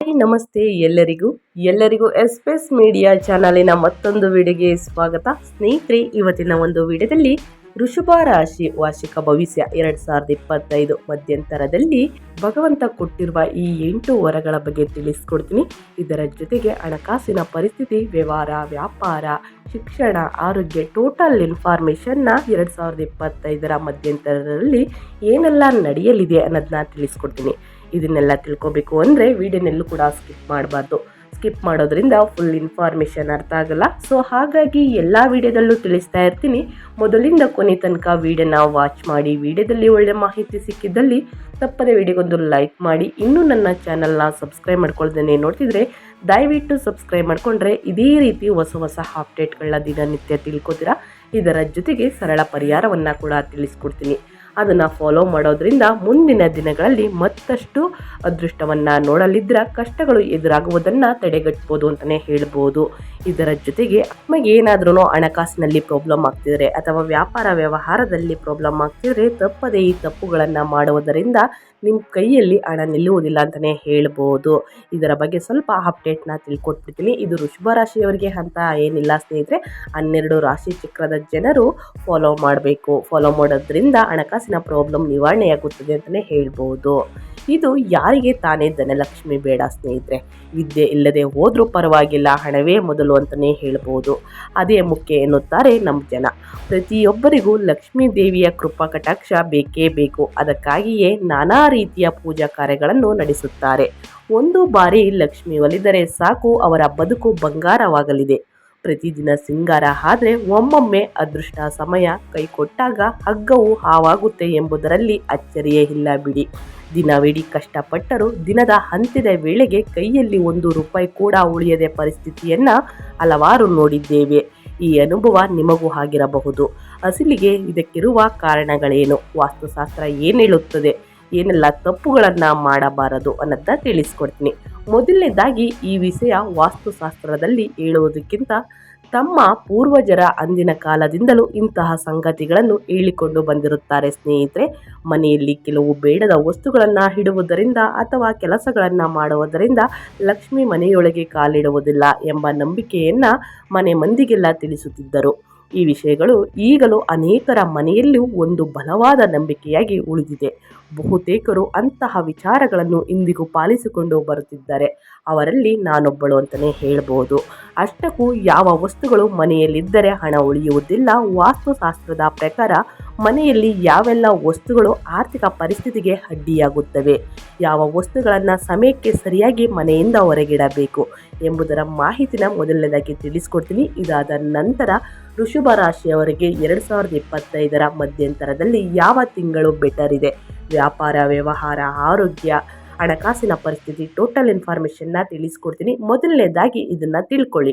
ನಮಸ್ತೆ ಎಲ್ಲರಿಗೂ. ಎಲ್ಲರಿಗೂ ಎಸ್ಪೆಸ್ ಮೀಡಿಯಾ ಚಾನಲಿನ ಮತ್ತೊಂದು ವಿಡಿಯೋಗೆ ಸ್ವಾಗತ. ಸ್ನೇಹಿತರೆ, ಇವತ್ತಿನ ಒಂದು ವಿಡಿಯೋದಲ್ಲಿ ಋಷಭ ರಾಶಿ ವಾರ್ಷಿಕ ಭವಿಷ್ಯ ಎರಡ್ ಸಾವಿರದ ಇಪ್ಪತ್ತೈದು ಮಧ್ಯಂತರದಲ್ಲಿ ಭಗವಂತ ಕೊಟ್ಟಿರುವ ಈ ಎಂಟು ವರಗಳ ಬಗ್ಗೆ ತಿಳಿಸ್ಕೊಡ್ತೀನಿ. ಇದರ ಜೊತೆಗೆ ಹಣಕಾಸಿನ ಪರಿಸ್ಥಿತಿ, ವ್ಯವಹಾರ, ವ್ಯಾಪಾರ, ಶಿಕ್ಷಣ, ಆರೋಗ್ಯ, ಟೋಟಲ್ ಇನ್ಫಾರ್ಮೇಷನ್ನ ಎರಡ್ ಸಾವಿರದ ಇಪ್ಪತ್ತೈದರ ಮಧ್ಯಂತರದಲ್ಲಿ ಏನೆಲ್ಲ ನಡೆಯಲಿದೆ ಅನ್ನೋದನ್ನ ತಿಳಿಸ್ಕೊಡ್ತೀನಿ. ಇದನ್ನೆಲ್ಲ ತಿಳ್ಕೊಬೇಕು ಅಂದರೆ ವಿಡಿಯೋನೆಲ್ಲೂ ಕೂಡ ಸ್ಕಿಪ್ ಮಾಡಬಾರ್ದು. ಸ್ಕಿಪ್ ಮಾಡೋದ್ರಿಂದ ಫುಲ್ ಇನ್ಫಾರ್ಮೇಷನ್ ಅರ್ಥ ಆಗಲ್ಲ. ಸೊ ಹಾಗಾಗಿ ಎಲ್ಲ ವಿಡಿಯೋದಲ್ಲೂ ತಿಳಿಸ್ತಾ ಇರ್ತೀನಿ. ಮೊದಲಿಂದ ಕೊನೆ ತನಕ ವಿಡಿಯೋನ ವಾಚ್ ಮಾಡಿ, ವಿಡಿಯೋದಲ್ಲಿ ಒಳ್ಳೆ ಮಾಹಿತಿ ಸಿಕ್ಕಿದ್ದಲ್ಲಿ ತಪ್ಪದೆ ವಿಡಿಯೋಗೊಂದು ಲೈಕ್ ಮಾಡಿ. ಇನ್ನೂ ನನ್ನ ಚಾನಲ್ನ ಸಬ್ಸ್ಕ್ರೈಬ್ ಮಾಡ್ಕೊಳ್ದೇನೆ ನೋಡ್ತಿದ್ರೆ, ದಯವಿಟ್ಟು ಸಬ್ಸ್ಕ್ರೈಬ್ ಮಾಡಿಕೊಂಡ್ರೆ ಇದೇ ರೀತಿ ಹೊಸ ಹೊಸ ಅಪ್ಡೇಟ್ಗಳನ್ನ ದಿನನಿತ್ಯ ತಿಳ್ಕೊತೀರಾ? ಇದರ ಜೊತೆಗೆ ಸರಳ ಪರಿಹಾರವನ್ನು ಕೂಡ ತಿಳಿಸ್ಕೊಡ್ತೀನಿ. ಅದನ್ನು ಫಾಲೋ ಮಾಡೋದ್ರಿಂದ ಮುಂದಿನ ದಿನಗಳಲ್ಲಿ ಮತ್ತಷ್ಟು ಅದೃಷ್ಟವನ್ನು ನೋಡಲಿದ್ರೆ ಕಷ್ಟಗಳು ಎದುರಾಗುವುದನ್ನು ತಡೆಗಟ್ಬೋದು ಅಂತಲೇ ಹೇಳ್ಬೋದು. ಇದರ ಜೊತೆಗೆ ನಮಗೆ ಏನಾದ್ರೂ ಹಣಕಾಸಿನಲ್ಲಿ ಪ್ರಾಬ್ಲಮ್ ಆಗ್ತಿದ್ರೆ ಅಥವಾ ವ್ಯಾಪಾರ ವ್ಯವಹಾರದಲ್ಲಿ ಪ್ರಾಬ್ಲಮ್ ಆಗ್ತಿದ್ರೆ ತಪ್ಪದೇ ಈ ತಪ್ಪುಗಳನ್ನು ಮಾಡುವುದರಿಂದ ನಿಮ್ಮ ಕೈಯಲ್ಲಿ ಹಣ ನಿಲ್ಲುವುದಿಲ್ಲ ಅಂತಲೇ ಹೇಳ್ಬೋದು. ಇದರ ಬಗ್ಗೆ ಸ್ವಲ್ಪ ಅಪ್ಡೇಟ್ನ ತಿಳ್ಕೊಟ್ಬಿಡ್ತೀನಿ. ಇದು ವೃಷಭ ರಾಶಿಯವರಿಗೆ ಅಂತ ಏನಿಲ್ಲ ಸ್ನೇಹಿತರೆ, ಹನ್ನೆರಡು ರಾಶಿ ಚಕ್ರದ ಜನರು ಫಾಲೋ ಮಾಡಬೇಕು. ಫಾಲೋ ಮಾಡೋದ್ರಿಂದ ಹಣಕಾಸಿನ ಪ್ರಾಬ್ಲಮ್ ನಿವಾರಣೆಯಾಗುತ್ತದೆ ಅಂತಲೇ ಹೇಳ್ಬೋದು. ಇದು ಯಾರಿಗೆ ತಾನೇ ಧನಲಕ್ಷ್ಮಿ ಬೇಡ ಸ್ನೇಹಿತರೆ. ವಿದ್ಯೆ ಇಲ್ಲದೆ ಹೋದರೂ ಪರವಾಗಿಲ್ಲ, ಹಣವೇ ಮೊದಲು ಅಂತಲೇ ಹೇಳ್ಬೋದು. ಅದೇ ಮುಖ್ಯ ಎನ್ನುತ್ತಾರೆ ನಮ್ಮ ಜನ. ಪ್ರತಿಯೊಬ್ಬರಿಗೂ ಲಕ್ಷ್ಮೀ ದೇವಿಯ ಕೃಪಾ ಕಟಾಕ್ಷ ಬೇಕೇ ಬೇಕು. ಅದಕ್ಕಾಗಿಯೇ ನಾನಾ ರೀತಿಯ ಪೂಜಾ ಕಾರ್ಯಗಳನ್ನು ನಡೆಸುತ್ತಾರೆ. ಒಂದು ಬಾರಿ ಲಕ್ಷ್ಮಿ ಒಲಿದರೆ ಸಾಕು, ಅವರ ಬದುಕು ಬಂಗಾರವಾಗಲಿದೆ. ಪ್ರತಿದಿನ ಸಿಂಗಾರ ಆದರೆ ಒಮ್ಮೊಮ್ಮೆ ಅದೃಷ್ಟ ಸಮಯ ಕೈ ಕೊಟ್ಟಾಗ ಹಗ್ಗವು ಹಾವಾಗುತ್ತೆ ಎಂಬುದರಲ್ಲಿ ಅಚ್ಚರಿಯೇ ಇಲ್ಲ ಬಿಡಿ. ದಿನವಿಡೀ ಕಷ್ಟಪಟ್ಟರೂ ದಿನದ ಅಂತ್ಯದ ವೇಳೆಗೆ ಕೈಯಲ್ಲಿ ಒಂದು ರೂಪಾಯಿ ಕೂಡ ಉಳಿಯದೆ ಪರಿಸ್ಥಿತಿಯನ್ನು ಹಲವಾರು ನೋಡಿದ್ದೇವೆ. ಈ ಅನುಭವ ನಿಮಗೂ ಆಗಿರಬಹುದು. ಅಸಲಿಗೆ ಇದಕ್ಕಿರುವ ಕಾರಣಗಳೇನು? ವಾಸ್ತುಶಾಸ್ತ್ರ ಏನು ಹೇಳುತ್ತದೆ? ಏನೆಲ್ಲ ತಪ್ಪುಗಳನ್ನು ಮಾಡಬಾರದು ಅನ್ನೋದನ್ನ ತಿಳಿಸ್ಕೊಡ್ತೀನಿ. ಮೊದಲನೇದಾಗಿ ಈ ವಿಷಯ ವಾಸ್ತುಶಾಸ್ತ್ರದಲ್ಲಿ ಹೇಳುವುದಕ್ಕಿಂತ ತಮ್ಮ ಪೂರ್ವಜರ ಅಂದಿನ ಕಾಲದಿಂದಲೂ ಇಂತಹ ಸಂಗತಿಗಳನ್ನು ಹೇಳಿಕೊಂಡು ಬಂದಿರುತ್ತಾರೆ ಸ್ನೇಹಿತರೆ. ಮನೆಯಲ್ಲಿ ಕೆಲವು ಬೇಡದ ವಸ್ತುಗಳನ್ನು ಹಿಡುವುದರಿಂದ ಅಥವಾ ಕೆಲಸಗಳನ್ನು ಮಾಡುವುದರಿಂದ ಲಕ್ಷ್ಮಿ ಮನೆಯೊಳಗೆ ಕಾಲಿಡುವುದಿಲ್ಲ ಎಂಬ ನಂಬಿಕೆಯನ್ನು ಮನೆ ಮಂದಿಗೆಲ್ಲ ತಿಳಿಸುತ್ತಿದ್ದರು. ಈ ವಿಷಯಗಳು ಈಗಲೂ ಅನೇಕರ ಮನೆಯಲ್ಲೂ ಒಂದು ಬಲವಾದ ನಂಬಿಕೆಯಾಗಿ ಉಳಿದಿದೆ. ಬಹುತೇಕರು ಅಂತಹ ವಿಚಾರಗಳನ್ನು ಇಂದಿಗೂ ಪಾಲಿಸಿಕೊಂಡು ಬರುತ್ತಿದ್ದಾರೆ. ಅವರಲ್ಲಿ ನಾನೊಬ್ಬಳು ಅಂತಲೇ ಹೇಳ್ಬೋದು. ಅಷ್ಟಕ್ಕೂ ಯಾವ ವಸ್ತುಗಳು ಮನೆಯಲ್ಲಿದ್ದರೆ ಹಣ ಉಳಿಯುವುದಿಲ್ಲ. ವಾಸ್ತುಶಾಸ್ತ್ರದ ಪ್ರಕಾರ ಮನೆಯಲ್ಲಿ ಯಾವೆಲ್ಲ ವಸ್ತುಗಳು ಆರ್ಥಿಕ ಪರಿಸ್ಥಿತಿಗೆ ಅಡ್ಡಿಯಾಗುತ್ತವೆ? ಯಾವ ವಸ್ತುಗಳನ್ನು ಸಮಯಕ್ಕೆ ಸರಿಯಾಗಿ ಮನೆಯಿಂದ ಹೊರಗಿಡಬೇಕು ಎಂಬುದರ ಮಾಹಿತಿನ ಮೊದಲನೇದಾಗಿ ತಿಳಿಸ್ಕೊಡ್ತೀನಿ. ಇದಾದ ನಂತರ ವೃಷಭ ರಾಶಿಯವರಿಗೆ ಎರಡು ಸಾವಿರದ ಇಪ್ಪತ್ತೈದರ ಮಧ್ಯಂತರದಲ್ಲಿ ಯಾವ ತಿಂಗಳು ಬೆಟರ್ ಇದೆ? ವ್ಯಾಪಾರ, ವ್ಯವಹಾರ, ಆರೋಗ್ಯ, ಹಣಕಾಸಿನ ಪರಿಸ್ಥಿತಿ ಟೋಟಲ್ ಇನ್ಫಾರ್ಮೇಷನ್ನ ತಿಳಿಸ್ಕೊಡ್ತೀನಿ. ಮೊದಲನೇದಾಗಿ ಇದನ್ನು ತಿಳ್ಕೊಳ್ಳಿ.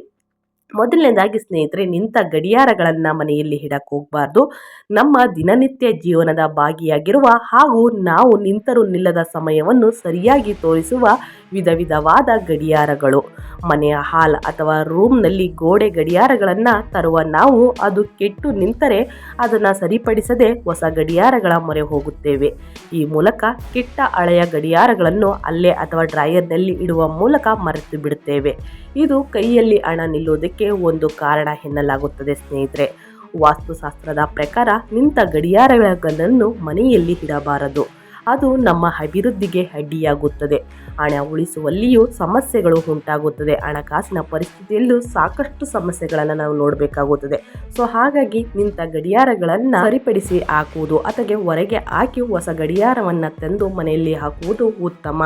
ಮೊದಲನೇದಾಗಿ ಸ್ನೇಹಿತರೆ, ನಿಂತ ಗಡಿಯಾರಗಳನ್ನು ಮನೆಯಲ್ಲಿ ಇಡಕ್ಕೆ ಹೋಗಬಾರ್ದು. ನಮ್ಮ ದಿನನಿತ್ಯ ಜೀವನದ ಭಾಗಿಯಾಗಿರುವ ಹಾಗೂ ನಾವು ನಿಂತರೂ ನಿಲ್ಲದ ಸಮಯವನ್ನು ಸರಿಯಾಗಿ ತೋರಿಸುವ ವಿಧ ವಿಧವಾದ ಗಡಿಯಾರಗಳು. ಮನೆಯ ಹಾಲ್ ಅಥವಾ ರೂಮ್ನಲ್ಲಿ ಗೋಡೆ ಗಡಿಯಾರಗಳನ್ನು ತರುವ ನಾವು ಅದು ಕೆಟ್ಟು ನಿಂತರೆ ಅದನ್ನು ಸರಿಪಡಿಸದೆ ಹೊಸ ಗಡಿಯಾರಗಳ ಮೊರೆ ಹೋಗುತ್ತೇವೆ. ಈ ಮೂಲಕ ಕೆಟ್ಟ ಹಳೆಯ ಗಡಿಯಾರಗಳನ್ನು ಅಲ್ಲೇ ಅಥವಾ ಡ್ರಾಯರ್ನಲ್ಲಿ ಇಡುವ ಮೂಲಕ ಮರೆತು ಬಿಡುತ್ತೇವೆ. ಇದು ಕೈಯಲ್ಲಿ ಹಣ ನಿಲ್ಲುವುದಕ್ಕೆ ಒಂದು ಕಾರಣ ಎನ್ನಲಾಗುತ್ತದೆ ಸ್ನೇಹಿತರೆ. ವಾಸ್ತುಶಾಸ್ತ್ರದ ಪ್ರಕಾರ ನಿಂತ ಗಡಿಯಾರಗಳನ್ನು ಮನೆಯಲ್ಲಿ ಇಡಬಾರದು. ಅದು ನಮ್ಮ ಅಭಿವೃದ್ಧಿಗೆ ಅಡ್ಡಿಯಾಗುತ್ತದೆ. ಹಣ ಉಳಿಸುವಲ್ಲಿಯೂ ಸಮಸ್ಯೆಗಳು ಉಂಟಾಗುತ್ತದೆ. ಹಣಕಾಸಿನ ಪರಿಸ್ಥಿತಿಯಲ್ಲೂ ಸಾಕಷ್ಟು ಸಮಸ್ಯೆಗಳನ್ನು ನಾವು ನೋಡಬೇಕಾಗುತ್ತದೆ. ಸೊ ಹಾಗಾಗಿ ನಿಂತ ಗಡಿಯಾರಗಳನ್ನು ಸರಿಪಡಿಸಿ ಹಾಕುವುದು ಅಥವಾ ಹೊರಗೆ ಹಾಕಿ ಹೊಸ ಗಡಿಯಾರವನ್ನು ತಂದು ಮನೆಯಲ್ಲಿ ಹಾಕುವುದು ಉತ್ತಮ.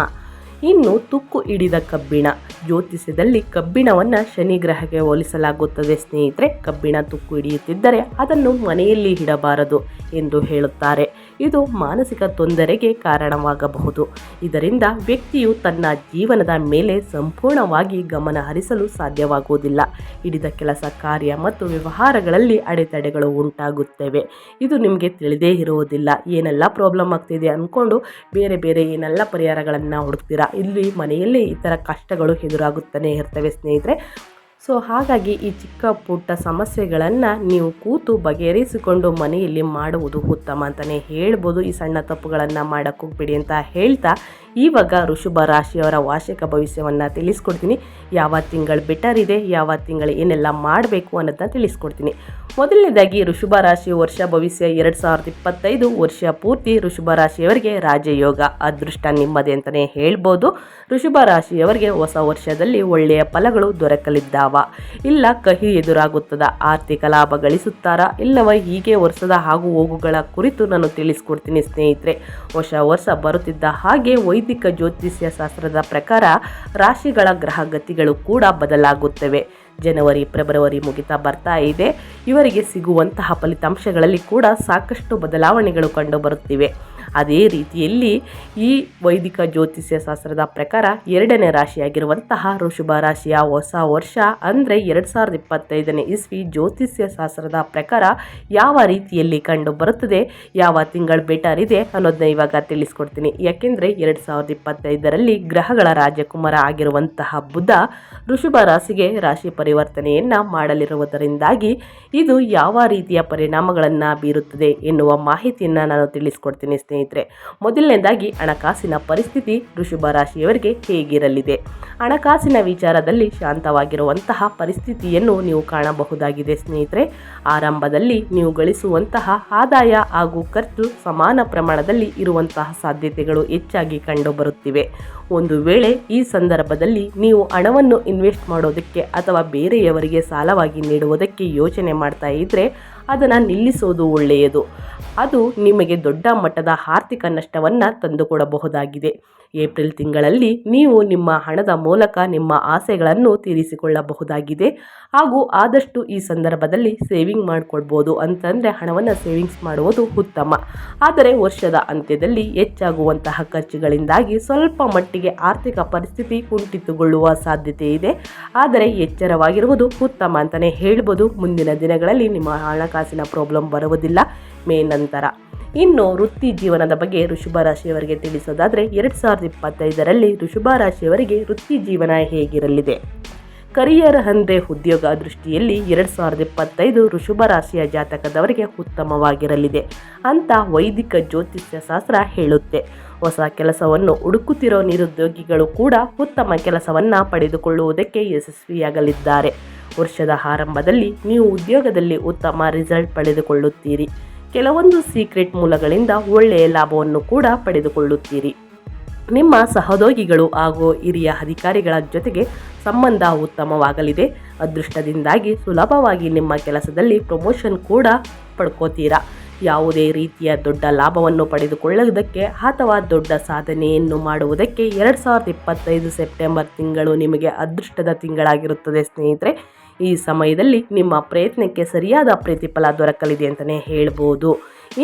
ಇನ್ನು ತುಕ್ಕು ಹಿಡಿದ ಕಬ್ಬಿಣ, ಜ್ಯೋತಿಷ್ಯದಲ್ಲಿ ಕಬ್ಬಿಣವನ್ನು ಶನಿ ಗ್ರಹಕ್ಕೆ ಹೋಲಿಸಲಾಗುತ್ತದೆ. ಸ್ನೇಹಿತರೆ, ಕಬ್ಬಿಣ ತುಕ್ಕು ಹಿಡಿಯುತ್ತಿದ್ದರೆ ಅದನ್ನು ಮನೆಯಲ್ಲಿ ಇಡಬಾರದು ಎಂದು ಹೇಳುತ್ತಾರೆ. ಇದು ಮಾನಸಿಕ ತೊಂದರೆಗೆ ಕಾರಣವಾಗಬಹುದು. ಇದರಿಂದ ವ್ಯಕ್ತಿಯು ತನ್ನ ಜೀವನದ ಮೇಲೆ ಸಂಪೂರ್ಣವಾಗಿ ಗಮನ ಹರಿಸಲು ಸಾಧ್ಯವಾಗುವುದಿಲ್ಲ. ಹಿಡಿದ ಕೆಲಸ ಕಾರ್ಯ ಮತ್ತು ವ್ಯವಹಾರಗಳಲ್ಲಿ ಅಡೆತಡೆಗಳು ಉಂಟಾಗುತ್ತವೆ. ಇದು ನಿಮಗೆ ತಿಳಿದೇ ಇರುವುದಿಲ್ಲ. ಏನೆಲ್ಲ ಪ್ರಾಬ್ಲಮ್ ಆಗ್ತಿದೆ ಅಂದ್ಕೊಂಡು ಬೇರೆ ಬೇರೆ ಏನೆಲ್ಲ ಪರಿಹಾರಗಳನ್ನು ಹುಡುಕ್ತೀರಾ? ಇಲ್ಲಿ ಮನೆಯಲ್ಲಿ ಈ ಥರ ಕಷ್ಟಗಳು ಎದುರಾಗುತ್ತಲೇ ಇರ್ತವೆ ಸ್ನೇಹಿತರೆ. ಸೊ ಹಾಗಾಗಿ ಈ ಚಿಕ್ಕ ಪುಟ್ಟ ಸಮಸ್ಯೆಗಳನ್ನು ನೀವು ಕೂತು ಬಗೆಹರಿಸಿಕೊಂಡು ಮನೆಯಲ್ಲಿ ಮಾಡುವುದು ಉತ್ತಮ ಅಂತಲೇ ಹೇಳ್ಬೋದು. ಈ ಸಣ್ಣ ತಪ್ಪುಗಳನ್ನು ಮಾಡೋಕ್ಕೆ ಹೋಗ್ಬೇಡಿ ಅಂತ ಹೇಳ್ತಾ ಇವಾಗ ಋಷಭ ರಾಶಿಯವರ ವಾರ್ಷಿಕ ಭವಿಷ್ಯವನ್ನು ತಿಳಿಸ್ಕೊಡ್ತೀನಿ. ಯಾವ ತಿಂಗಳು ಬೆಟರ್ ಇದೆ, ಯಾವ ತಿಂಗಳು ಏನೆಲ್ಲ ಮಾಡಬೇಕು ಅನ್ನೋದನ್ನ ತಿಳಿಸ್ಕೊಡ್ತೀನಿ. ಮೊದಲನೇದಾಗಿ ಋಷಭ ರಾಶಿ ವರ್ಷ ಭವಿಷ್ಯ ಎರಡು ಸಾವಿರದ ಇಪ್ಪತ್ತೈದು ವರ್ಷ ಪೂರ್ತಿ ಋಷಭ ರಾಶಿಯವರಿಗೆ ರಾಜಯೋಗ ಅದೃಷ್ಟ ನಿಮ್ಮದೇ ಅಂತಲೇ ಹೇಳ್ಬೋದು. ಋಷಭ ರಾಶಿಯವರಿಗೆ ಹೊಸ ವರ್ಷದಲ್ಲಿ ಒಳ್ಳೆಯ ಫಲಗಳು ದೊರಕಲಿದ್ದಾವ. ಇಲ್ಲ ಕಹಿ ಎದುರಾಗುತ್ತದ, ಆರ್ಥಿಕ ಲಾಭ ಗಳಿಸುತ್ತಾರಾ, ಇಲ್ಲವ ಹೀಗೆ ವರ್ಷದ ಹಾಗೂ ಹೋಗುಗಳ ಕುರಿತು ನಾನು ತಿಳಿಸ್ಕೊಡ್ತೀನಿ ಸ್ನೇಹಿತರೆ. ಹೊಸ ವರ್ಷ ಬರುತ್ತಿದ್ದ ಹಾಗೆ ವೈದಿಕ ಜ್ಯೋತಿಷ್ಯ ಶಾಸ್ತ್ರದ ಪ್ರಕಾರ ರಾಶಿಗಳ ಗ್ರಹ ಗತಿಗಳು ಕೂಡ ಬದಲಾಗುತ್ತವೆ. ಜನವರಿ, ಫೆಬ್ರವರಿ ಮುಗಿತಾ ಬರ್ತಾ ಇದೆ. ಇವರಿಗೆ ಸಿಗುವಂತಹ ಫಲಿತಾಂಶಗಳಲ್ಲಿ ಕೂಡ ಸಾಕಷ್ಟು ಬದಲಾವಣೆಗಳು ಕಂಡುಬರುತ್ತಿವೆ ಅದೇ ರೀತಿಯಲ್ಲಿ ಈ ವೈದಿಕ ಜ್ಯೋತಿಷ್ಯ ಶಾಸ್ತ್ರದ ಪ್ರಕಾರ ಎರಡನೇ ರಾಶಿಯಾಗಿರುವಂತಹ ಋಷಭ ರಾಶಿಯ ಹೊಸ ವರ್ಷ ಅಂದರೆ ಎರಡು ಸಾವಿರದ ಇಪ್ಪತ್ತೈದನೇ ಇಸ್ವಿ ಜ್ಯೋತಿಷ್ಯ ಶಾಸ್ತ್ರದ ಪ್ರಕಾರ ಯಾವ ರೀತಿಯಲ್ಲಿ ಕಂಡು ಬರುತ್ತದೆ, ಯಾವ ತಿಂಗಳು ಬೆಟರ್ ಇದೆ ಅನ್ನೋದನ್ನ ಇವಾಗ ತಿಳಿಸ್ಕೊಡ್ತೀನಿ. ಯಾಕೆಂದರೆ ಎರಡು ಸಾವಿರದ ಇಪ್ಪತ್ತೈದರಲ್ಲಿ ಗ್ರಹಗಳ ರಾಜಕುಮಾರ ಆಗಿರುವಂತಹ ಬುಧ ಋಷಭ ರಾಶಿಗೆ ರಾಶಿ ಪರಿವರ್ತನೆಯನ್ನು ಮಾಡಲಿರುವುದರಿಂದಾಗಿ ಇದು ಯಾವ ರೀತಿಯ ಪರಿಣಾಮಗಳನ್ನು ಬೀರುತ್ತದೆ ಎನ್ನುವ ಮಾಹಿತಿಯನ್ನು ನಾನು ತಿಳಿಸ್ಕೊಡ್ತೀನಿ ಸ್ನೇಹಿತರೆ. ಮೊದಲನೇದಾಗಿ ಹಣಕಾಸಿನ ಪರಿಸ್ಥಿತಿ ಋಷಭ ರಾಶಿಯವರಿಗೆ ಹೇಗಿರಲಿದೆ? ಹಣಕಾಸಿನ ವಿಚಾರದಲ್ಲಿ ಶಾಂತವಾಗಿರುವಂತಹ ಪರಿಸ್ಥಿತಿಯನ್ನು ನೀವು ಕಾಣಬಹುದಾಗಿದೆ ಸ್ನೇಹಿತರೆ. ಆರಂಭದಲ್ಲಿ ನೀವು ಗಳಿಸುವಂತಹ ಆದಾಯ ಹಾಗೂ ಖರ್ಚು ಸಮಾನ ಪ್ರಮಾಣದಲ್ಲಿ ಇರುವಂತಹ ಸಾಧ್ಯತೆಗಳು ಹೆಚ್ಚಾಗಿ ಕಂಡುಬರುತ್ತಿವೆ. ಒಂದು ವೇಳೆ ಈ ಸಂದರ್ಭದಲ್ಲಿ ನೀವು ಹಣವನ್ನು ಇನ್ವೆಸ್ಟ್ ಮಾಡೋದಕ್ಕೆ ಅಥವಾ ಬೇರೆಯವರಿಗೆ ಸಾಲವಾಗಿ ನೀಡುವುದಕ್ಕೆ ಯೋಚನೆ ಮಾಡ್ತಾ ಇದ್ದರೆ ಅದನ್ನು ನಿಲ್ಲಿಸೋದು ಒಳ್ಳೆಯದು. ಅದು ನಿಮಗೆ ದೊಡ್ಡ ಮಟ್ಟದ ಆರ್ಥಿಕ ನಷ್ಟವನ್ನು ತಂದುಕೊಡಬಹುದಾಗಿದೆ. ಏಪ್ರಿಲ್ ತಿಂಗಳಲ್ಲಿ ನೀವು ನಿಮ್ಮ ಹಣದ ಮೂಲಕ ನಿಮ್ಮ ಆಸೆಗಳನ್ನು ತೀರಿಸಿಕೊಳ್ಳಬಹುದಾಗಿದೆ ಹಾಗೂ ಆದಷ್ಟು ಈ ಸಂದರ್ಭದಲ್ಲಿ ಸೇವಿಂಗ್ ಮಾಡಿಕೊಳ್ಬೋದು ಅಂತಂದರೆ ಹಣವನ್ನು ಸೇವಿಂಗ್ಸ್ ಮಾಡುವುದು ಉತ್ತಮ. ಆದರೆ ವರ್ಷದ ಅಂತ್ಯದಲ್ಲಿ ಹೆಚ್ಚಾಗುವಂತಹ ಖರ್ಚುಗಳಿಂದಾಗಿ ಸ್ವಲ್ಪ ಮಟ್ಟಿಗೆ ಆರ್ಥಿಕ ಪರಿಸ್ಥಿತಿ ಕುಂಠಿತಗೊಳ್ಳುವ ಸಾಧ್ಯತೆ ಇದೆ. ಆದರೆ ಎಚ್ಚರವಾಗಿರುವುದು ಉತ್ತಮ ಅಂತಲೇ ಹೇಳ್ಬೋದು. ಮುಂದಿನ ದಿನಗಳಲ್ಲಿ ನಿಮ್ಮ ಹಣಕಾಸಿನ ಪ್ರಾಬ್ಲಮ್ ಬರುವುದಿಲ್ಲ. ನಂತರ. ಇನ್ನು ವೃತ್ತಿ ಜೀವನದ ಬಗ್ಗೆ ಋಷಭ ರಾಶಿಯವರಿಗೆ ತಿಳಿಸೋದಾದರೆ, ಎರಡು ಸಾವಿರದ ಇಪ್ಪತ್ತೈದರಲ್ಲಿ ಋಷಭ ರಾಶಿಯವರಿಗೆ ವೃತ್ತಿ ಜೀವನ ಹೇಗಿರಲಿದೆ? ಕರಿಯರ್ ಅಂದರೆ ಉದ್ಯೋಗ ದೃಷ್ಟಿಯಲ್ಲಿ ಎರಡು ಸಾವಿರದ ಇಪ್ಪತ್ತೈದು ಋಷಭ ರಾಶಿಯ ಜಾತಕದವರಿಗೆ ಉತ್ತಮವಾಗಿರಲಿದೆ ಅಂತ ವೈದಿಕ ಜ್ಯೋತಿಷ್ಯ ಶಾಸ್ತ್ರ ಹೇಳುತ್ತೆ. ಹೊಸ ಕೆಲಸವನ್ನು ಹುಡುಕುತ್ತಿರೋ ನಿರುದ್ಯೋಗಿಗಳು ಕೂಡ ಉತ್ತಮ ಕೆಲಸವನ್ನು ಪಡೆದುಕೊಳ್ಳುವುದಕ್ಕೆ ಯಶಸ್ವಿಯಾಗಲಿದ್ದಾರೆ. ವರ್ಷದ ಆರಂಭದಲ್ಲಿ ನೀವು ಉದ್ಯೋಗದಲ್ಲಿ ಉತ್ತಮ ರಿಸಲ್ಟ್ ಪಡೆದುಕೊಳ್ಳುತ್ತೀರಿ. ಕೆಲವೊಂದು ಸೀಕ್ರೆಟ್ ಮೂಲಗಳಿಂದ ಒಳ್ಳೆಯ ಲಾಭವನ್ನು ಕೂಡ ಪಡೆದುಕೊಳ್ಳುತ್ತೀರಿ. ನಿಮ್ಮ ಸಹೋದ್ಯೋಗಿಗಳು ಹಾಗೂ ಹಿರಿಯ ಅಧಿಕಾರಿಗಳ ಜೊತೆಗೆ ಸಂಬಂಧ ಉತ್ತಮವಾಗಲಿದೆ. ಅದೃಷ್ಟದಿಂದಾಗಿ ಸುಲಭವಾಗಿ ನಿಮ್ಮ ಕೆಲಸದಲ್ಲಿ ಪ್ರಮೋಷನ್ ಕೂಡ ಪಡ್ಕೋತೀರಾ. ಯಾವುದೇ ರೀತಿಯ ದೊಡ್ಡ ಲಾಭವನ್ನು ಪಡೆದುಕೊಳ್ಳುವುದಕ್ಕೆ ಅಥವಾ ದೊಡ್ಡ ಸಾಧನೆಯನ್ನು ಮಾಡುವುದಕ್ಕೆ ಎರಡು ಸಾವಿರದ ಇಪ್ಪತ್ತೈದು ಸೆಪ್ಟೆಂಬರ್ ತಿಂಗಳು ನಿಮಗೆ ಅದೃಷ್ಟದ ತಿಂಗಳಾಗಿರುತ್ತದೆ ಸ್ನೇಹಿತರೆ. ಈ ಸಮಯದಲ್ಲಿ ನಿಮ್ಮ ಪ್ರಯತ್ನಕ್ಕೆ ಸರಿಯಾದ ಪ್ರತಿಫಲ ದೊರಕಲಿದೆ ಅಂತಲೇ ಹೇಳ್ಬೋದು.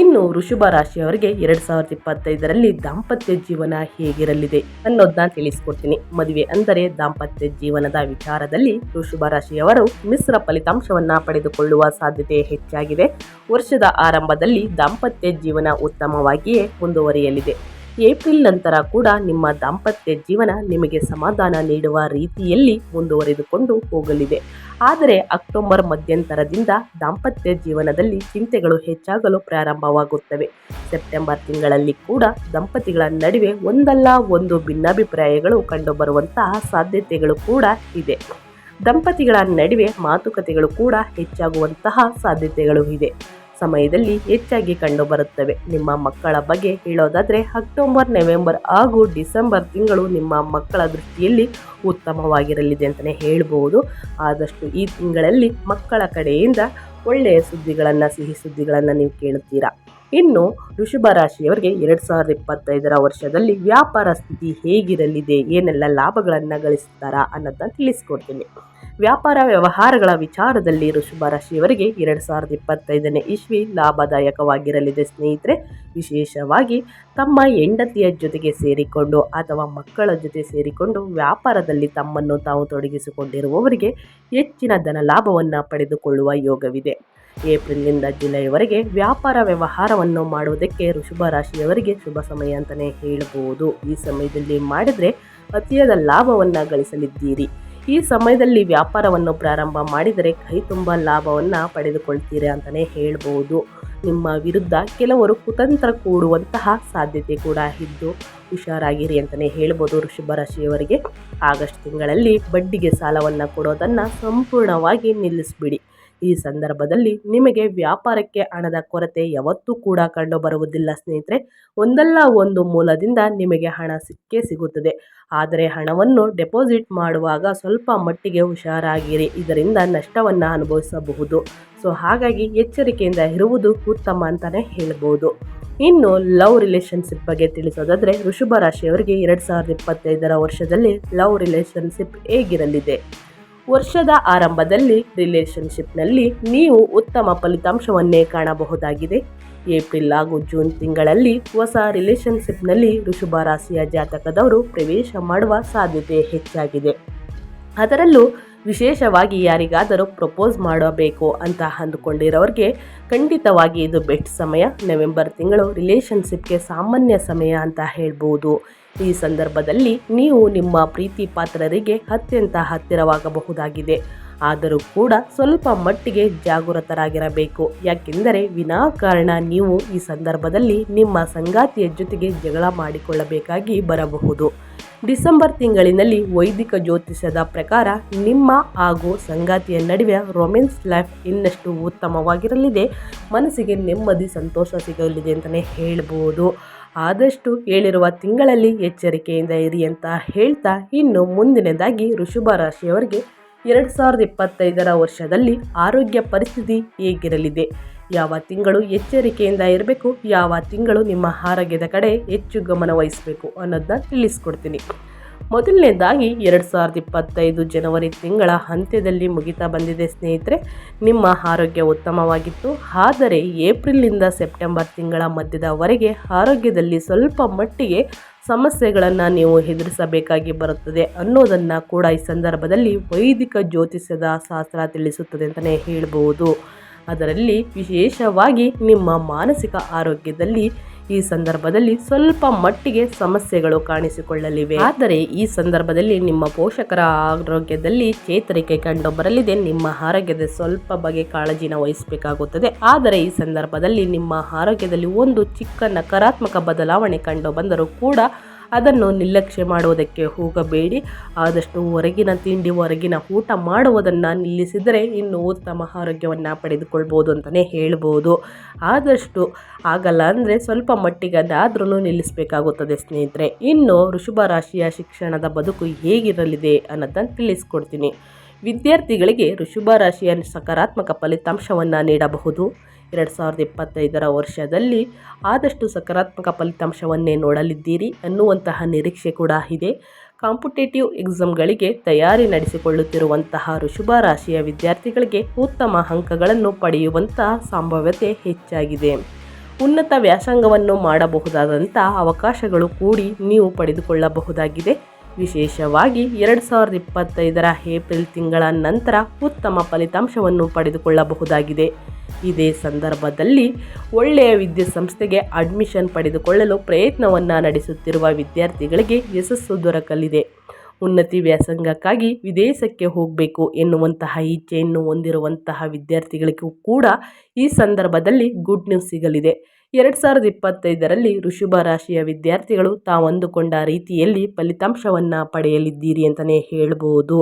ಇನ್ನು ವೃಷಭ ರಾಶಿಯವರಿಗೆ ಎರಡು ಸಾವಿರದ ಇಪ್ಪತ್ತೈದರಲ್ಲಿ ದಾಂಪತ್ಯ ಜೀವನ ಹೇಗಿರಲಿದೆ ಅನ್ನೋದನ್ನ ತಿಳಿಸ್ಕೊಡ್ತೀನಿ. ಮದುವೆ ಅಂದರೆ ದಾಂಪತ್ಯ ಜೀವನದ ವಿಚಾರದಲ್ಲಿ ವೃಷಭ ರಾಶಿಯವರು ಮಿಶ್ರ ಫಲಿತಾಂಶವನ್ನ ಪಡೆದುಕೊಳ್ಳುವ ಸಾಧ್ಯತೆ ಹೆಚ್ಚಾಗಿದೆ. ವರ್ಷದ ಆರಂಭದಲ್ಲಿ ದಾಂಪತ್ಯ ಜೀವನ ಉತ್ತಮವಾಗಿಯೇ ಮುಂದುವರಿಯಲಿದೆ. ಏಪ್ರಿಲ್ ನಂತರ ಕೂಡ ನಿಮ್ಮ ದಾಂಪತ್ಯ ಜೀವನ ನಿಮಗೆ ಸಮಾಧಾನ ನೀಡುವ ರೀತಿಯಲ್ಲಿ ಮುಂದುವರೆದುಕೊಂಡು ಹೋಗಲಿದೆ. ಆದರೆ ಅಕ್ಟೋಬರ್ ಮಧ್ಯಂತರದಿಂದ ದಾಂಪತ್ಯ ಜೀವನದಲ್ಲಿ ಚಿಂತೆಗಳು ಹೆಚ್ಚಾಗಲು ಪ್ರಾರಂಭವಾಗುತ್ತವೆ. ಸೆಪ್ಟೆಂಬರ್ ತಿಂಗಳಲ್ಲಿ ಕೂಡ ದಂಪತಿಗಳ ನಡುವೆ ಒಂದಲ್ಲ ಒಂದು ಭಿನ್ನಾಭಿಪ್ರಾಯಗಳು ಕಂಡುಬರುವಂತಹ ಸಾಧ್ಯತೆಗಳು ಕೂಡ ಇದೆ. ದಂಪತಿಗಳ ನಡುವೆ ಮಾತುಕತೆಗಳು ಕೂಡ ಹೆಚ್ಚಾಗುವಂತಹ ಸಾಧ್ಯತೆಗಳು ಇದೆ. ಸಮಯದಲ್ಲಿ ಹೆಚ್ಚಾಗಿ ಕಂಡುಬರುತ್ತವೆ. ನಿಮ್ಮ ಮಕ್ಕಳ ಬಗ್ಗೆ ಹೇಳೋದಾದರೆ, ಅಕ್ಟೋಬರ್, ನವೆಂಬರ್ ಹಾಗೂ ಡಿಸೆಂಬರ್ ತಿಂಗಳು ನಿಮ್ಮ ಮಕ್ಕಳ ದೃಷ್ಟಿಯಲ್ಲಿ ಉತ್ತಮವಾಗಿರಲಿದೆ ಅಂತಲೇ ಹೇಳಬಹುದು ಆದಷ್ಟು ಈ ತಿಂಗಳಲ್ಲಿ ಮಕ್ಕಳ ಕಡೆಯಿಂದ ಒಳ್ಳೆಯ ಸುದ್ದಿಗಳನ್ನು, ಸಿಹಿ ಸುದ್ದಿಗಳನ್ನು ನೀವು ಕೇಳುತ್ತೀರಾ? ಇನ್ನು ಋಷಭ ರಾಶಿಯವರಿಗೆ ಎರಡು ಸಾವಿರದ ಇಪ್ಪತ್ತೈದರ ವರ್ಷದಲ್ಲಿ ವ್ಯಾಪಾರ ಸ್ಥಿತಿ ಹೇಗಿರಲಿದೆ? ಏನೆಲ್ಲ ಲಾಭಗಳನ್ನು ಗಳಿಸ್ತಾರಾ ಅನ್ನೋದನ್ನ ತಿಳಿಸ್ಕೊಡ್ತೀನಿ. ವ್ಯಾಪಾರ ವ್ಯವಹಾರಗಳ ವಿಚಾರದಲ್ಲಿ ಋಷಭ ರಾಶಿಯವರಿಗೆ ಎರಡು ಸಾವಿರದ ಇಪ್ಪತ್ತೈದನೇ ಇಸ್ವಿ ಲಾಭದಾಯಕವಾಗಿರಲಿದೆ. ಸ್ನೇಹಿತರೆ, ವಿಶೇಷವಾಗಿ ತಮ್ಮ ಹೆಂಡತಿಯ ಜೊತೆಗೆ ಸೇರಿಕೊಂಡು ಅಥವಾ ಮಕ್ಕಳ ಜೊತೆ ಸೇರಿಕೊಂಡು ವ್ಯಾಪಾರದಲ್ಲಿ ತಮ್ಮನ್ನು ತಾವು ತೊಡಗಿಸಿಕೊಂಡಿರುವವರಿಗೆ ಹೆಚ್ಚಿನ ಧನ ಲಾಭವನ್ನು ಪಡೆದುಕೊಳ್ಳುವ ಯೋಗವಿದೆ. ಏಪ್ರಿಲ್ನಿಂದ ಜುಲೈವರೆಗೆ ವ್ಯಾಪಾರ ವ್ಯವಹಾರವನ್ನು ಮಾಡುವುದಕ್ಕೆ ಋಷಭ ರಾಶಿಯವರಿಗೆ ಶುಭ ಸಮಯ ಅಂತಲೇ ಹೇಳಬಹುದು ಈ ಸಮಯದಲ್ಲಿ ಮಾಡಿದರೆ ಅತಿಯಾದ ಲಾಭವನ್ನು ಗಳಿಸಲಿದ್ದೀರಿ. ಈ ಸಮಯದಲ್ಲಿ ವ್ಯಾಪಾರವನ್ನು ಪ್ರಾರಂಭ ಮಾಡಿದರೆ ಕೈ ತುಂಬ ಲಾಭವನ್ನು ಪಡೆದುಕೊಳ್ತೀರಿ ಅಂತಲೇ ಹೇಳ್ಬೋದು. ನಿಮ್ಮ ವಿರುದ್ಧ ಕೆಲವರು ಕುತಂತ್ರ ಕೂಡುವಂತಹ ಸಾಧ್ಯತೆ ಕೂಡ ಇದ್ದು ಹುಷಾರಾಗಿರಿ ಅಂತಲೇ ಹೇಳ್ಬೋದು ರಾಶಿಯವರಿಗೆ ಆಗಸ್ಟ್ ತಿಂಗಳಲ್ಲಿ ಬಡ್ಡಿಗೆ ಸಾಲವನ್ನು ಕೊಡೋದನ್ನು ಸಂಪೂರ್ಣವಾಗಿ ನಿಲ್ಲಿಸ್ಬಿಡಿ. ಈ ಸಂದರ್ಭದಲ್ಲಿ ನಿಮಗೆ ವ್ಯಾಪಾರಕ್ಕೆ ಹಣದ ಕೊರತೆ ಯಾವತ್ತೂ ಕೂಡ ಕಂಡು ಬರುವುದಿಲ್ಲ ಸ್ನೇಹಿತರೆ. ಒಂದಲ್ಲ ಒಂದು ಮೂಲದಿಂದ ನಿಮಗೆ ಹಣ ಸಿಕ್ಕೇ ಸಿಗುತ್ತದೆ. ಆದರೆ ಹಣವನ್ನು ಡೆಪಾಸಿಟ್ ಮಾಡುವಾಗ ಸ್ವಲ್ಪ ಮಟ್ಟಿಗೆ ಹುಷಾರಾಗಿರಿ. ಇದರಿಂದ ನಷ್ಟವನ್ನು ಅನುಭವಿಸಬಹುದು. ಸೊ, ಹಾಗಾಗಿ ಎಚ್ಚರಿಕೆಯಿಂದ ಇರುವುದು ಉತ್ತಮ ಅಂತಲೇ ಹೇಳ್ಬೋದು. ಇನ್ನು ಲವ್ ರಿಲೇಷನ್ಶಿಪ್ ಬಗ್ಗೆ ತಿಳಿಸೋದಾದರೆ ವೃಷಭ ರಾಶಿಯವರಿಗೆ ಎರಡು ಸಾವಿರದ ಇಪ್ಪತ್ತೈದರ ವರ್ಷದಲ್ಲಿ ಲವ್ ರಿಲೇಷನ್ಶಿಪ್ ಹೇಗಿರಲಿದೆ? ವರ್ಷದ ಆರಂಭದಲ್ಲಿ ರಿಲೇಶನ್ಶಿಪ್ನಲ್ಲಿ ನೀವು ಉತ್ತಮ ಫಲಿತಾಂಶವನ್ನೇ ಕಾಣಬಹುದಾಗಿದೆ. ಏಪ್ರಿಲ್ ಹಾಗೂ ಜೂನ್ ತಿಂಗಳಲ್ಲಿ ಹೊಸ ರಿಲೇಶನ್ಶಿಪ್ನಲ್ಲಿ ಋಷಭ ರಾಶಿಯ ಜಾತಕದವರು ಪ್ರವೇಶ ಮಾಡುವ ಸಾಧ್ಯತೆ ಹೆಚ್ಚಾಗಿದೆ. ಅದರಲ್ಲೂ ವಿಶೇಷವಾಗಿ ಯಾರಿಗಾದರೂ ಪ್ರಪೋಸ್ ಮಾಡಬೇಕು ಅಂತ ಅಂದುಕೊಂಡಿರೋರಿಗೆ ಖಂಡಿತವಾಗಿ ಇದು ಬೆಸ್ಟ್ ಸಮಯ. ನವೆಂಬರ್ ತಿಂಗಳು ರಿಲೇಶನ್ಶಿಪ್ಗೆ ಸಾಮಾನ್ಯ ಸಮಯ ಅಂತ ಹೇಳ್ಬೋದು. ಈ ಸಂದರ್ಭದಲ್ಲಿ ನೀವು ನಿಮ್ಮ ಪ್ರೀತಿ ಪಾತ್ರರಿಗೆ ಅತ್ಯಂತ ಹತ್ತಿರವಾಗಬಹುದಾಗಿದೆ. ಆದರೂ ಕೂಡ ಸ್ವಲ್ಪ ಮಟ್ಟಿಗೆ ಜಾಗೃತರಾಗಿರಬೇಕು. ಯಾಕೆಂದರೆ ವಿನಾಕಾರಣ ನೀವು ಈ ಸಂದರ್ಭದಲ್ಲಿ ನಿಮ್ಮ ಸಂಗಾತಿಯ ಜೊತೆಗೆ ಜಗಳ ಮಾಡಿಕೊಳ್ಳಬೇಕಾಗಿ ಬರಬಹುದು. ಡಿಸೆಂಬರ್ ತಿಂಗಳಿನಲ್ಲಿ ವೈದಿಕ ಜ್ಯೋತಿಷ್ಯದ ಪ್ರಕಾರ ನಿಮ್ಮ ಹಾಗೂ ಸಂಗಾತಿಯ ನಡುವೆ ರೊಮ್ಯಾನ್ಸ್ ಲೈಫ್ ಇನ್ನಷ್ಟು ಉತ್ತಮವಾಗಿರಲಿದೆ. ಮನಸ್ಸಿಗೆ ನೆಮ್ಮದಿ, ಸಂತೋಷ ಸಿಗಲಿದೆ ಅಂತಲೇ ಹೇಳ್ಬೋದು. ಆದಷ್ಟು ಹೇಳಿರುವ ತಿಂಗಳಲ್ಲಿ ಎಚ್ಚರಿಕೆಯಿಂದ ಇರಿ ಅಂತ ಹೇಳ್ತಾ ಇನ್ನು ಮುಂದಿನದಾಗಿ ವೃಷಭ ರಾಶಿಯವರಿಗೆ ಎರಡು ಸಾವಿರದ ಇಪ್ಪತ್ತೈದರ ವರ್ಷದಲ್ಲಿ ಆರೋಗ್ಯ ಪರಿಸ್ಥಿತಿ ಹೇಗಿರಲಿದೆ? ಯಾವ ತಿಂಗಳು ಎಚ್ಚರಿಕೆಯಿಂದ ಇರಬೇಕು? ಯಾವ ತಿಂಗಳು ನಿಮ್ಮ ಆರೋಗ್ಯದ ಕಡೆ ಹೆಚ್ಚು ಗಮನ ವಹಿಸಬೇಕು ಅನ್ನೋದನ್ನ ತಿಳಿಸ್ಕೊಡ್ತೀನಿ. ಮೊದಲನೇದಾಗಿ ಎರಡು ಸಾವಿರದ ಇಪ್ಪತ್ತೈದು ಜನವರಿ ತಿಂಗಳ ಅಂತ್ಯದಲ್ಲಿ ಮುಗಿತಾ ಬಂದಿದೆ ಸ್ನೇಹಿತರೆ. ನಿಮ್ಮ ಆರೋಗ್ಯ ಉತ್ತಮವಾಗಿತ್ತು. ಆದರೆ ಏಪ್ರಿಲ್ನಿಂದ ಸೆಪ್ಟೆಂಬರ್ ತಿಂಗಳ ಮಧ್ಯದವರೆಗೆ ಆರೋಗ್ಯದಲ್ಲಿ ಸ್ವಲ್ಪ ಮಟ್ಟಿಗೆ ಸಮಸ್ಯೆಗಳನ್ನು ನೀವು ಎದುರಿಸಬೇಕಾಗಿ ಬರುತ್ತದೆ ಅನ್ನೋದನ್ನು ಕೂಡ ಈ ಸಂದರ್ಭದಲ್ಲಿ ವೈದಿಕ ಜ್ಯೋತಿಷ್ಯದ ಶಾಸ್ತ್ರ ತಿಳಿಸುತ್ತದೆ ಅಂತಲೇ ಹೇಳ್ಬೋದು. ಅದರಲ್ಲಿ ವಿಶೇಷವಾಗಿ ನಿಮ್ಮ ಮಾನಸಿಕ ಆರೋಗ್ಯದಲ್ಲಿ ಈ ಸಂದರ್ಭದಲ್ಲಿ ಸ್ವಲ್ಪ ಮಟ್ಟಿಗೆ ಸಮಸ್ಯೆಗಳು ಕಾಣಿಸಿಕೊಳ್ಳಲಿವೆ. ಆದರೆ ಈ ಸಂದರ್ಭದಲ್ಲಿ ನಿಮ್ಮ ಪೋಷಕರ ಆರೋಗ್ಯದಲ್ಲಿ ಚೇತರಿಕೆ ಕಂಡು ಬರಲಿದೆ ನಿಮ್ಮ ಆರೋಗ್ಯದ ಸ್ವಲ್ಪ ಬಗೆ ಕಾಳಜಿನ ವಹಿಸಬೇಕಾಗುತ್ತದೆ. ಆದರೆ ಈ ಸಂದರ್ಭದಲ್ಲಿ ನಿಮ್ಮ ಆರೋಗ್ಯದಲ್ಲಿ ಒಂದು ಚಿಕ್ಕ ನಕಾರಾತ್ಮಕ ಬದಲಾವಣೆ ಕಂಡು ಬಂದರೂ ಕೂಡ ಅದನ್ನು ನಿರ್ಲಕ್ಷ್ಯ ಮಾಡುವುದಕ್ಕೆ ಹೋಗಬೇಡಿ. ಆದಷ್ಟು ಹೊರಗಿನ ತಿಂಡಿ, ಹೊರಗಿನ ಊಟ ಮಾಡುವುದನ್ನು ನಿಲ್ಲಿಸಿದರೆ ಇನ್ನು ಉತ್ತಮ ಆರೋಗ್ಯವನ್ನು ಪಡೆದುಕೊಳ್ಬೋದು ಅಂತಲೇ ಹೇಳ್ಬೋದು. ಆದಷ್ಟು ಆಗಲ್ಲ ಅಂದರೆ ಸ್ವಲ್ಪ ಮಟ್ಟಿಗದಾದ್ರೂ ನಿಲ್ಲಿಸಬೇಕಾಗುತ್ತದೆ ಸ್ನೇಹಿತರೆ. ಇನ್ನು ಋಷಭ ರಾಶಿಯ ಶಿಕ್ಷಣದ ಬದುಕು ಹೇಗಿರಲಿದೆ ಅನ್ನೋದನ್ನು ತಿಳಿಸ್ಕೊಡ್ತೀನಿ. ವಿದ್ಯಾರ್ಥಿಗಳಿಗೆ ಋಷಭ ರಾಶಿಯ ಸಕಾರಾತ್ಮಕ ಫಲಿತಾಂಶವನ್ನು ನೀಡಬಹುದು. ಎರಡು ಸಾವಿರದ ಇಪ್ಪತ್ತೈದರ ವರ್ಷದಲ್ಲಿ ಆದಷ್ಟು ಸಕಾರಾತ್ಮಕ ಫಲಿತಾಂಶವನ್ನೇ ನೋಡಲಿದ್ದೀರಿ ಅನ್ನುವಂತಹ ನಿರೀಕ್ಷೆ ಕೂಡ ಇದೆ. ಕಾಂಪಿಟೇಟಿವ್ ಎಕ್ಸಾಮ್ಗಳಿಗೆ ತಯಾರಿ ನಡೆಸಿಕೊಳ್ಳುತ್ತಿರುವಂತಹ ಋಷಭ ರಾಶಿಯ ವಿದ್ಯಾರ್ಥಿಗಳಿಗೆ ಉತ್ತಮ ಅಂಕಗಳನ್ನು ಪಡೆಯುವಂತಹ ಸಂಭಾವ್ಯತೆ ಹೆಚ್ಚಾಗಿದೆ. ಉನ್ನತ ವ್ಯಾಸಂಗವನ್ನು ಮಾಡಬಹುದಾದಂಥ ಅವಕಾಶಗಳು ಕೂಡಿ ನೀವು ಪಡೆದುಕೊಳ್ಳಬಹುದಾಗಿದೆ. ವಿಶೇಷವಾಗಿ ಎರಡು ಸಾವಿರದ ಇಪ್ಪತ್ತೈದರ ಏಪ್ರಿಲ್ ತಿಂಗಳ ನಂತರ ಉತ್ತಮ ಫಲಿತಾಂಶವನ್ನು ಪಡೆದುಕೊಳ್ಳಬಹುದಾಗಿದೆ. ಇದೇ ಸಂದರ್ಭದಲ್ಲಿ ಒಳ್ಳೆಯ ವಿದ್ಯಾಸಂಸ್ಥೆಗೆ ಅಡ್ಮಿಷನ್ ಪಡೆದುಕೊಳ್ಳಲು ಪ್ರಯತ್ನವನ್ನು ನಡೆಸುತ್ತಿರುವ ವಿದ್ಯಾರ್ಥಿಗಳಿಗೆ ಯಶಸ್ಸು ದೊರಕಲಿದೆ. ಉನ್ನತಿ ವ್ಯಾಸಂಗಕ್ಕಾಗಿ ವಿದೇಶಕ್ಕೆ ಹೋಗಬೇಕು ಎನ್ನುವಂತಹ ಇಚ್ಛೆಯನ್ನು ಹೊಂದಿರುವಂತಹ ವಿದ್ಯಾರ್ಥಿಗಳಿಗೂ ಕೂಡ ಈ ಸಂದರ್ಭದಲ್ಲಿ ಗುಡ್ ನ್ಯೂಸ್ ಸಿಗಲಿದೆ. ಎರಡು ಸಾವಿರದ ಇಪ್ಪತ್ತೈದರಲ್ಲಿ ಋಷಭ ರಾಶಿಯ ವಿದ್ಯಾರ್ಥಿಗಳು ತಾವು ಅಂದುಕೊಂಡ ರೀತಿಯಲ್ಲಿ ಫಲಿತಾಂಶವನ್ನು ಪಡೆಯಲಿದ್ದೀರಿ ಅಂತಲೇ ಹೇಳ್ಬೋದು.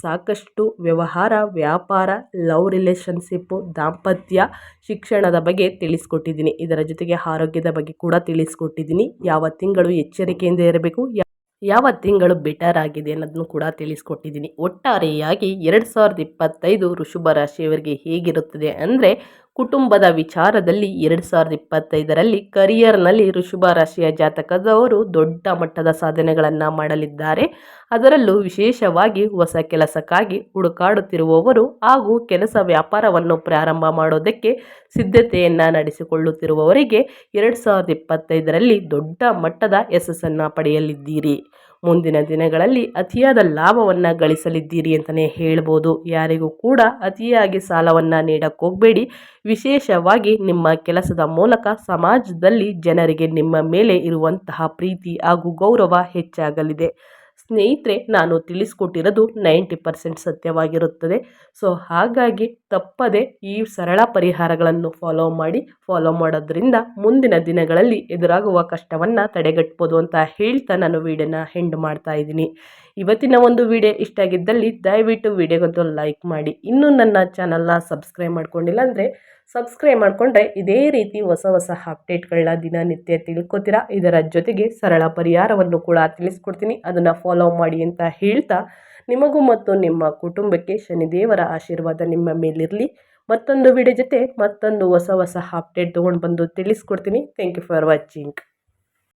ಸಾಕಷ್ಟು ವ್ಯವಹಾರ, ವ್ಯಾಪಾರ, ಲವ್ ರಿಲೇಷನ್ಶಿಪ್ಪು ದಾಂಪತ್ಯ ಶಿಕ್ಷಣದ ಬಗ್ಗೆ ತಿಳಿಸ್ಕೊಟ್ಟಿದ್ದೀನಿ. ಇದರ ಜೊತೆಗೆ ಆರೋಗ್ಯದ ಬಗ್ಗೆ ಕೂಡ ತಿಳಿಸ್ಕೊಟ್ಟಿದ್ದೀನಿ. ಯಾವ ತಿಂಗಳು ಎಚ್ಚರಿಕೆಯಿಂದ ಇರಬೇಕು, ಯಾವ ತಿಂಗಳು ಬೆಟರ್ ಆಗಿದೆ ಅನ್ನೋದನ್ನು ಕೂಡ ತಿಳಿಸ್ಕೊಟ್ಟಿದ್ದೀನಿ. ಒಟ್ಟಾರೆಯಾಗಿ ಎರಡು ಸಾವಿರದ ಇಪ್ಪತ್ತೈದು ಋಷಭ ರಾಶಿಯವರಿಗೆ ಹೇಗಿರುತ್ತದೆ ಅಂದರೆ ಕುಟುಂಬದ ವಿಚಾರದಲ್ಲಿ ಎರಡು ಸಾವಿರದ ಇಪ್ಪತ್ತೈದರಲ್ಲಿ ಕರಿಯರ್ನಲ್ಲಿ ಋಷಭ ರಾಶಿಯ ಜಾತಕದವರು ದೊಡ್ಡ ಮಟ್ಟದ ಸಾಧನೆಗಳನ್ನು ಮಾಡಲಿದ್ದಾರೆ. ಅದರಲ್ಲೂ ವಿಶೇಷವಾಗಿ ಹೊಸ ಕೆಲಸಕ್ಕಾಗಿ ಹುಡುಕಾಡುತ್ತಿರುವವರು ಹಾಗೂ ಕೆಲಸ ವ್ಯಾಪಾರವನ್ನು ಪ್ರಾರಂಭ ಮಾಡೋದಕ್ಕೆ ಸಿದ್ಧತೆಯನ್ನು ನಡೆಸಿಕೊಳ್ಳುತ್ತಿರುವವರಿಗೆ ಎರಡು ಸಾವಿರದ ಇಪ್ಪತ್ತೈದರಲ್ಲಿ ದೊಡ್ಡ ಮಟ್ಟದ ಯಶಸ್ಸನ್ನು ಪಡೆಯಲಿದ್ದೀರಿ. ಮುಂದಿನ ದಿನಗಳಲ್ಲಿ ಅತಿಯಾದ ಲಾಭವನ್ನು ಗಳಿಸಲಿದ್ದೀರಿ ಅಂತಲೇ ಹೇಳ್ಬೋದು. ಯಾರಿಗೂ ಕೂಡ ಅತಿಯಾಗಿ ಸಾಲವನ್ನು ನೀಡಕ್ಕೋಗಬೇಡಿ ವಿಶೇಷವಾಗಿ ನಿಮ್ಮ ಕೆಲಸದ ಮೂಲಕ ಸಮಾಜದಲ್ಲಿ ಜನರಿಗೆ ನಿಮ್ಮ ಮೇಲೆ ಇರುವಂತಹ ಪ್ರೀತಿ ಹಾಗೂ ಗೌರವ ಹೆಚ್ಚಾಗಲಿದೆ. ಸ್ನೇಹಿತರೆ, ನಾನು ತಿಳಿಸ್ಕೊಟ್ಟಿರೋದು ನೈಂಟಿ ಪರ್ಸೆಂಟ್ ಸತ್ಯವಾಗಿರುತ್ತದೆ. ಸೊ, ಹಾಗಾಗಿ ತಪ್ಪದೆ ಈ ಸರಳ ಪರಿಹಾರಗಳನ್ನು ಫಾಲೋ ಮಾಡಿ ಫಾಲೋ ಮಾಡೋದ್ರಿಂದ ಮುಂದಿನ ದಿನಗಳಲ್ಲಿ ಎದುರಾಗುವ ಕಷ್ಟವನ್ನು ತಡೆಗಟ್ಬೋದು ಅಂತ ಹೇಳ್ತಾ ನಾನು ವೀಡಿಯೋನ ಹೆಂಡ್ ಮಾಡ್ತಾ ಇದ್ದೀನಿ. ಇವತ್ತಿನ ಒಂದು ವಿಡಿಯೋ ಇಷ್ಟ ಆಗಿದ್ದಲ್ಲಿ ದಯವಿಟ್ಟು ವಿಡಿಯೋಗೊಂದು ಲೈಕ್ ಮಾಡಿ. ಇನ್ನೂ ನನ್ನ ಚಾನಲ್ನ ಸಬ್ಸ್ಕ್ರೈಬ್ ಮಾಡ್ಕೊಂಡಿಲ್ಲ ಅಂದರೆ ಸಬ್ಸ್ಕ್ರೈಬ್ ಮಾಡಿಕೊಂಡ್ರೆ ಇದೇ ರೀತಿ ಹೊಸ ಹೊಸ ಅಪ್ಡೇಟ್ಗಳನ್ನ ದಿನನಿತ್ಯ ತಿಳ್ಕೊತೀರಾ. ಇದರ ಜೊತೆಗೆ ಸರಳ ಪರಿಹಾರವನ್ನು ಕೂಡ ತಿಳಿಸ್ಕೊಡ್ತೀನಿ. ಅದನ್ನು ಫಾಲೋ ಮಾಡಿ ಅಂತ ಹೇಳ್ತಾ ನಿಮಗೂ ಮತ್ತು ನಿಮ್ಮ ಕುಟುಂಬಕ್ಕೆ ಶನಿದೇವರ ಆಶೀರ್ವಾದ ನಿಮ್ಮ ಮೇಲಿರಲಿ. ಮತ್ತೊಂದು ವಿಡಿಯೋ ಜೊತೆ ಮತ್ತೊಂದು ಹೊಸ ಹೊಸ ಅಪ್ಡೇಟ್ ತೊಗೊಂಡು ಬಂದು ತಿಳಿಸ್ಕೊಡ್ತೀನಿ. Thank you for watching